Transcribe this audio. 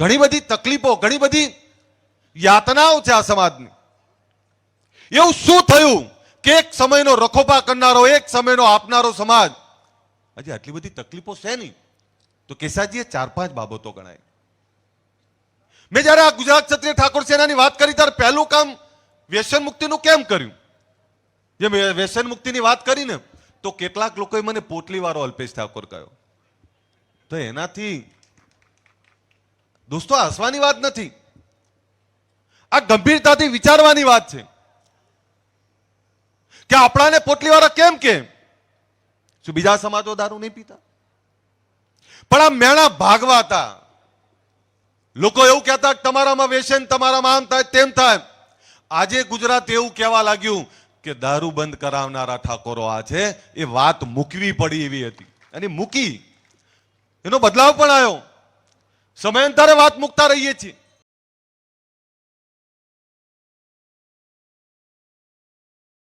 ઘણી બધી તકલીફો, ઘણી બધી યાતનાઓ છે આ સમાજની. એવું શું થયું કે એક સમયનો રખોપા કરનારો, એક સમયનો આપનારો સમાજ? આજે આટલી બધી તકલીફો છે નહીં. તો કેસાજીએ ચાર પાંચ બાબતો ગણાય. મેં જ્યારે આ ગુજરાત ક્ષત્રિય ઠાકોર સેનાની વાત કરી ત્યારે પહેલું કામ વ્યસન મુક્તિનું કેમ કર્યું? જે વ્યસન મુક્તિની વાત કરીને તો કેટલાક લોકોએ મને પોટલી વાળો અલ્પેશ ઠાકોર કહ્યો. તો એનાથી દોસ્તો હસવાની વાત નથી. આ ગંભીરતાથી વિચારવાની વાત છે. કે આપણાને પોટલીવાળા કેમ કે શું બીજા સમાજો દારૂ નહીં પીતા? પણ આ મેણા ભાગવા હતા લોકો એવું કહેતા, તમારામાં વેસન તમારામાં આમ થાય, તેમ થાય. આજે ગુજરાત એવું કહેવા લાગ્યું કે દારૂ બંધ કરાવનારા ઠાકોરો આ છે, એ વાત મૂકવી પડી એવી હતી. અને મૂકી. એનો બદલાવ પણ આવ્યો. સમયાંતરે વાત મૂકતા રહીએ છીએ.